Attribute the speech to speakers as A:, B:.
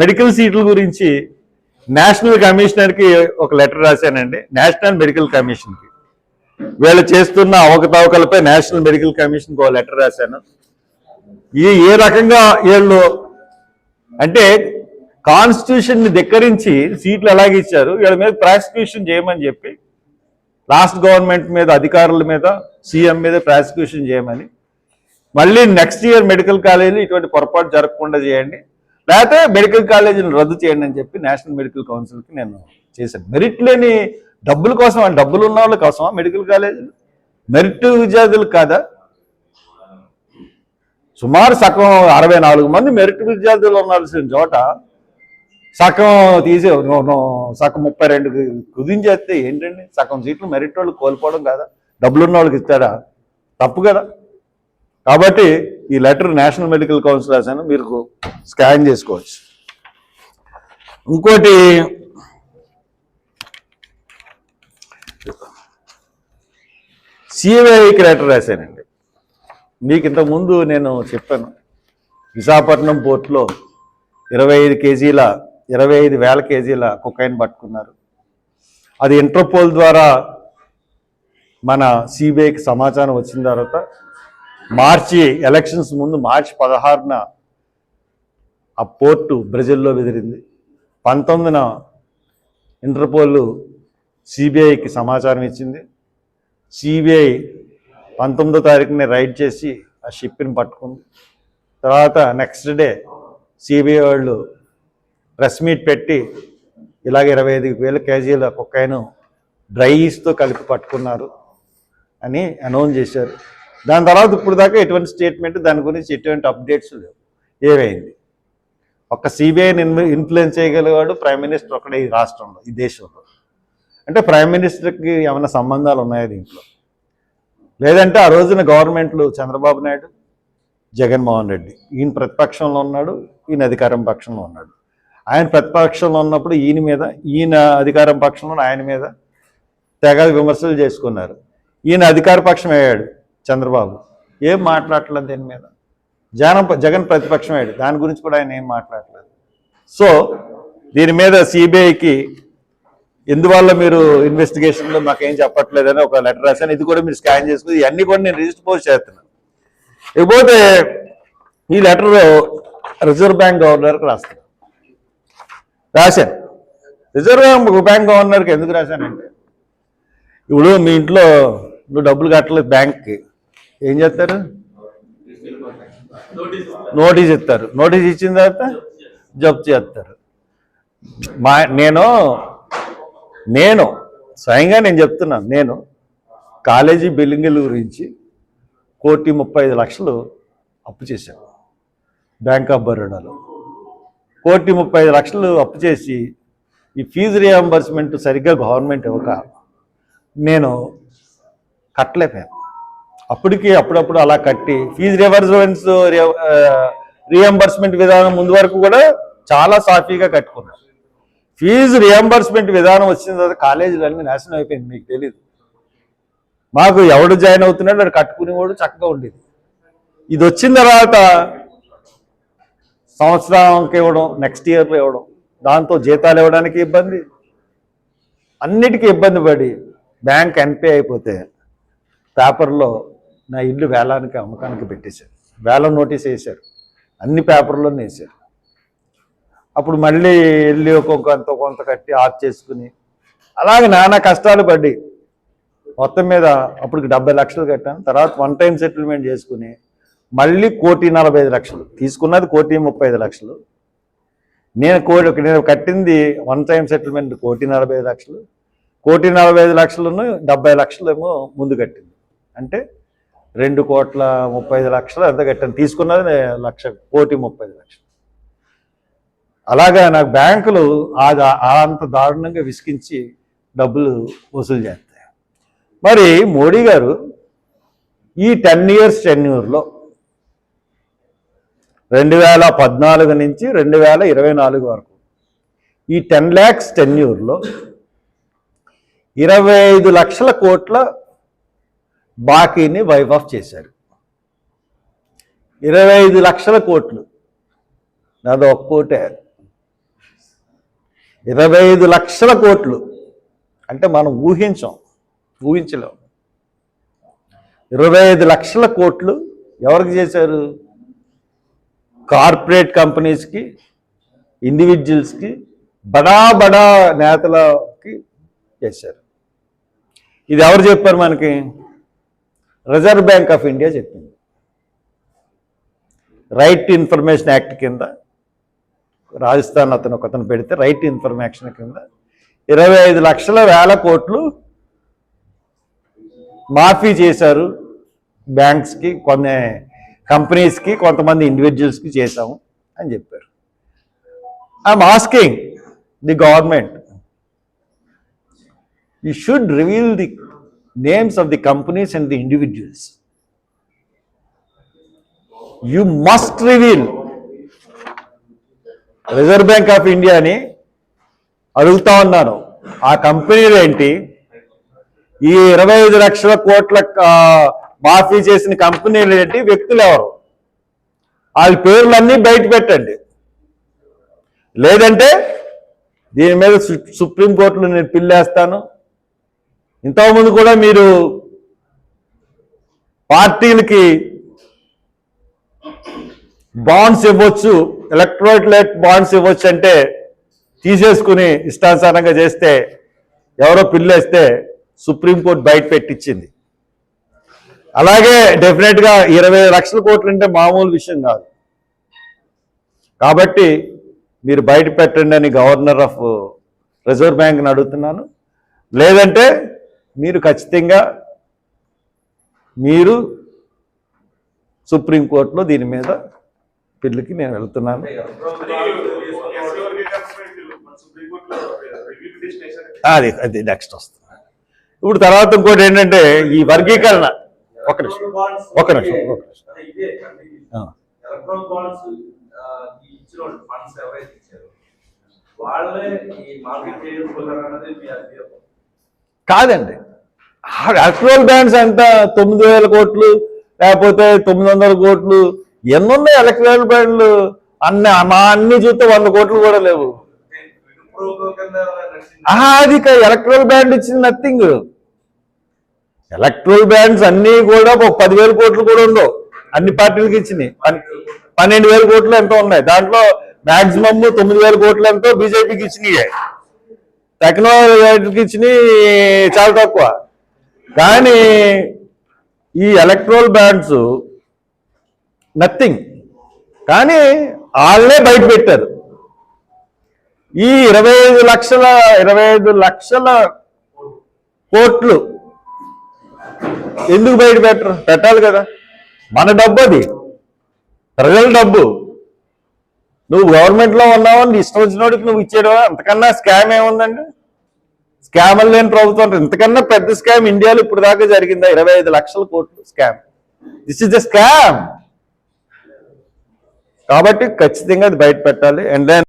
A: Medical సీట్ల గురించి national కమిషనర్కి ఒక లెటర్ రాశానండి నేషనల్ మెడికల్ కమిషన్కి. వీళ్ళు చేస్తున్న అవకతవకలపై నేషనల్ మెడికల్ కమిషన్కి ఒక లెటర్ రాశాను. ఈ ఏ రకంగా వీళ్ళు అంటే కాన్స్టిట్యూషన్ని ధిక్కరించి సీట్లు ఎలాగ ఇచ్చారు వీళ్ళ మీద ప్రాసిక్యూషన్ చేయమని చెప్పి లాస్ట్ గవర్నమెంట్ మీద అధికారుల మీద సీఎం మీద ప్రాసిక్యూషన్ చేయమని. మళ్ళీ నెక్స్ట్ ఇయర్ మెడికల్ కాలేజీలు ఇటువంటి పొరపాటు జరగకుండా చేయండి. లేకపోతే మెడికల్ కాలేజీని రద్దు చేయండి అని చెప్పి నేషనల్ మెడికల్ కౌన్సిల్కి నేను చేశాను. మెరిట్ లేని డబ్బుల కోసం ఆ డబ్బులు ఉన్న వాళ్ళ కోసమా మెడికల్ కాలేజీలు? మెరిట్ విద్యార్థులు కాదా? సుమారు సగం అరవై నాలుగు మంది మెరిట్ విద్యార్థులు ఉండాల్సిన చోట సగం తీసే సగం ముప్పై రెండు కుదించేస్తే ఏంటండి? సగం సీట్లు మెరిట్ వాళ్ళు కోల్పోవడం కాదా? డబ్బులు ఉన్న వాళ్ళకి ఇస్తాడా? తప్పు కదా. కాబట్టి ఈ లెటర్ నేషనల్ మెడికల్ కౌన్సిల్ రాశాను మీరు స్కాన్ చేసుకోవచ్చు. ఇంకోటి సిఐకి లెటర్ రాశానండి. మీకు ఇంతకుముందు నేను చెప్పాను విశాఖపట్నం పోర్టులో ఇరవై ఐదు కేజీల ఇరవై ఐదు వేల కేజీల కుకైన్ పట్టుకున్నారు. అది ఇంటర్పోల్ ద్వారా మన సిబిఐకి సమాచారం వచ్చిన తర్వాత మార్చి ఎలక్షన్స్ ముందు మార్చి పదహారున ఆ పోర్టు బ్రెజిల్లో బెదిరింది. పంతొమ్మిదిన ఇంటర్పోల్ సిబిఐకి సమాచారం ఇచ్చింది. సిబిఐ పంతొమ్మిదో తారీఖుని రైడ్ చేసి ఆ షిప్ని పట్టుకుంది. తర్వాత నెక్స్ట్ డే సిబిఐ వాళ్ళు ప్రెస్ మీట్ పెట్టి ఇలాగ ఇరవై ఐదు వేల కేజీల కుక్కైను డ్రై ఈస్తో కలిపి పట్టుకున్నారు అని అనౌన్స్ చేశారు. దాని తర్వాత ఇప్పుడు దాకా ఎటువంటి స్టేట్మెంట్ దాని గురించి ఎటువంటి అప్డేట్స్ లేవు. ఏమైంది? ఒక్క సిబిఐని ఇన్ఫ్లుయెన్స్ చేయగలిగాడు ప్రైమ్ మినిస్టర్ ఒకడే ఈ రాష్ట్రంలో ఈ దేశంలో. అంటే ప్రైమ్ మినిస్టర్కి ఏమైనా సంబంధాలు ఉన్నాయా దీంట్లో? లేదంటే ఆ రోజున గవర్నమెంట్లు చంద్రబాబు నాయుడు జగన్మోహన్ రెడ్డి ఈయన ప్రతిపక్షంలో ఉన్నాడు ఈయన అధికారం పక్షంలో ఉన్నాడు. ఆయన ప్రతిపక్షంలో ఉన్నప్పుడు ఈయన మీద ఈయన అధికారం పక్షంలో ఆయన మీద తెగ విమర్శలు చేసుకున్నారు. ఈయన అధికార పక్షం అయ్యాడు చంద్రబాబు. ఏం మాట్లాడలేదు దీని మీద? జగన్ జగన్ ప్రతిపక్షం అయ్యాడు దాని గురించి కూడా ఆయన ఏం మాట్లాడలేదు సో దీని మీద సిబిఐకి ఎందువల్ల మీరు ఇన్వెస్టిగేషన్లో మాకేం ఏం చెప్పట్లేదని ఒక లెటర్ రాశాను. ఇది కూడా మీరు స్కాన్ చేసుకుని ఇవన్నీ కూడా నేను రిజిస్టర్ పోస్ట్ చేస్తున్నాను. ఇకపోతే ఈ లెటర్ రిజర్వ్ బ్యాంక్ గవర్నర్కి రాస్తాను రాశాను. రిజర్వ్ బ్యాంక్ గవర్నర్కి ఎందుకు రాశానంటే ఇప్పుడు మీ ఇంట్లో నువ్వు డబ్బులు కట్టలేదు బ్యాంక్కి. ఏం చేస్తారు? నోటీస్ ఇస్తారు. నోటీస్ ఇచ్చిన తర్వాత జప్తు చేస్తారు. మా నేను నేను స్వయంగా నేను చెప్తున్నాను నేను కాలేజీ బిల్డింగుల గురించి కోటి ముప్పై ఐదు లక్షలు అప్పు చేశాను బ్యాంక్ ఆఫ్ బరోడాలో. కోటి ముప్పై ఐదు లక్షలు అప్పు చేసి ఈ ఫీజు రియంబర్స్మెంట్ సరిగ్గా గవర్నమెంట్ ఇవ్వక నేను కట్టలేకపోయాను. అప్పటికి అప్పుడప్పుడు అలా కట్టి ఫీజు రివర్సమెంట్స్ రియంబర్స్మెంట్ విధానం ముందు వరకు కూడా చాలా సాఫీగా కట్టుకున్నారు. ఫీజు రియంబర్స్మెంట్ విధానం వచ్చిన తర్వాత కాలేజీలన్నీ నాశనం అయిపోయింది మీకు తెలియదు మాకు ఎవడు జాయిన్ అవుతున్నాడు అది కట్టుకునేవాడు చక్కగా ఉండేది. ఇది వచ్చిన తర్వాత సంవత్సరానికి ఇవ్వడం నెక్స్ట్ ఇయర్లో ఇవ్వడం దాంతో జీతాలు ఇవ్వడానికి ఇబ్బంది. అన్నిటికీ ఇబ్బంది పడి బ్యాంక్ ఎన్పే అయిపోతే పేపర్లో నా ఇల్లు వేలానికి అమ్మకానికి పెట్టేశారు. వేలం నోటీస్ వేశారు. అన్ని పేపర్లోనే వేశారు. అప్పుడు మళ్ళీ వెళ్ళి ఒక్కొక్క కొంత కొంత కట్టి ఆఫ్ చేసుకుని అలాగే నానా కష్టాలు పడి మొత్తం మీద అప్పటికి డెబ్బై లక్షలు కట్టాను. తర్వాత వన్ టైం సెటిల్మెంట్ చేసుకుని మళ్ళీ కోటి నలభై ఐదు లక్షలు. తీసుకున్నది కోటి ముప్పై ఐదు లక్షలు. నేను కోటి నేను కట్టింది వన్ టైం సెటిల్మెంట్ కోటి నలభై ఐదు లక్షలు. కోటి నలభై ఐదు లక్షలను డెబ్బై లక్షలేమో ముందు కట్టింది. అంటే రెండు కోట్ల ముప్పై ఐదు లక్షలు ఎంత కట్టాను. తీసుకున్నది లక్ష కోటి ముప్పై ఐదు లక్షలు. అలాగా నాకు బ్యాంకులు ఆ అంత దారుణంగా విసిగించి డబ్బులు వసూలు చేస్తాయి. మరి మోడీ గారు ఈ టెన్ ఇయర్స్ టెన్యూర్లో రెండు వేల పద్నాలుగు నుంచి రెండు వేల ఇరవై నాలుగు వరకు ఈ టెన్ ల్యాక్స్ టెన్యూర్లో ఇరవై ఐదు లక్షల కోట్ల బాకీని వైఫ్ ఆఫ్ చేశారు. ఇరవై ఐదు లక్షల కోట్లు. నాది ఒక కోటే. ఇరవై ఐదు లక్షల కోట్లు. అంటే మనం ఊహించాం ఊహించలేం. ఇరవై ఐదు లక్షల కోట్లు ఎవరికి చేశారు? కార్పొరేట్ కంపెనీస్కి ఇండివిజువల్స్కి బడా బడా నేతలకి చేశారు. ఇది ఎవరు చెప్పారు మనకి? రిజర్వ్ బ్యాంక్ ఆఫ్ ఇండియా చెప్పింది. రైట్ టు ఇన్ఫర్మేషన్ యాక్ట్ కింద రాజస్థాన్ అతను ఒకతను పెడితే రైట్ ఇన్ఫర్మేషన్ కింద ఇరవై ఐదు లక్షల వేల కోట్లు మాఫీ చేశారు బ్యాంక్స్కి కొన్ని కంపెనీస్కి కొంతమంది ఇండివిజువల్స్కి చేశాము అని చెప్పారు. I'm asking the government you should reveal the names of the companies and the individuals you must reveal reserve bank of ఇండియాని అడుగుతా ఉన్నాను. ఆ కంపెనీలు ఏంటి? ఈ ఇరవై ఐదు లక్షల కోట్ల మాఫీ చేసిన కంపెనీలు ఏంటి? వ్యక్తులు ఎవరు? వాళ్ళ పేర్లన్నీ బయట పెట్టండి. లేదంటే దీని మీద సుప్రీంకోర్టులో నేను పిల్లేస్తాను. ఇంతకుముందు కూడా మీరు పార్టీలకి బాండ్స్ ఇవ్వచ్చు ఎలక్ట్రోలైట్ బాండ్స్ ఇవ్వచ్చు అంటే తీసేసుకుని ఇష్టానుసారంగా చేస్తే ఎవరో పిల్లేస్తే సుప్రీంకోర్టు బయట పెట్టించింది. అలాగే డెఫినెట్గా ఇరవై లక్షల కోట్లు అంటే మామూలు విషయం కాదు. కాబట్టి మీరు బయట పెట్టండి అని గవర్నర్ ఆఫ్ రిజర్వ్ బ్యాంక్ని అడుగుతున్నాను. లేదంటే మీరు ఖచ్చితంగా మీరు సుప్రీంకోర్టులో దీని మీద పిల్లికి నేను వెళ్తున్నాను. అది అది నెక్స్ట్ వస్తుంది. ఇప్పుడు తర్వాత ఇంకోటి ఏంటంటే ఈ వర్గీకరణ. ఒక నిమిషం ఒక నిమిషం ఒక నిమిషం. కాదండి. ఎలక్ట్రల్ బ్యాండ్స్ ఎంత? తొమ్మిది వేల కోట్లు లేకపోతే తొమ్మిది వందల కోట్లు. ఎన్ని ఉన్నాయి ఎలక్ట్రల్ బ్యాండ్లు అన్ని మా అన్ని చూస్తే వంద కోట్లు కూడా లేవు. ఆహా అది ఎలక్ట్రల్ బ్యాండ్ ఇచ్చింది నథింగ్ ఎలక్ట్రల్ బ్యాండ్స్ అన్ని కూడా ఒక పదివేల కోట్లు కూడా ఉండవు. అన్ని పార్టీలకు ఇచ్చినాయి. పన్నెండు వేల కోట్లు ఎంతో ఉన్నాయి. దాంట్లో మాక్సిమం తొమ్మిది వేల కోట్లు ఎంతో బీజేపీకి ఇచ్చినాయి. టెక్నాలజీకి ఇచ్చినాయి చాలా తక్కువ. కానీ ఈ ఎలక్ట్రోల్ బ్యాండ్స్ నథింగ్ కానీ వాళ్ళే బయట పెట్టారు. ఈ ఇరవై ఐదు లక్షల ఇరవై ఐదు లక్షల కోట్లు ఎందుకు బయట పెట్టరు? పెట్టాలి కదా. మన డబ్బు అది. ప్రజల డబ్బు. నువ్వు గవర్నమెంట్లో ఉన్నావు నీ ఇష్టం వచ్చినోడికి నువ్వు ఇచ్చేయడం అంతకన్నా స్కామ్ ఏముందండి? స్కామ్ లేని ప్రభుత్వం. అంటే ఇంతకన్నా పెద్ద స్కామ్ ఇండియాలో ఇప్పుడు దాకా జరిగిందా? ఇరవై ఐదు లక్షల కోట్లు scam. This is the scam కాబట్టి ఖచ్చితంగా అది బయట పెట్టాలి. And then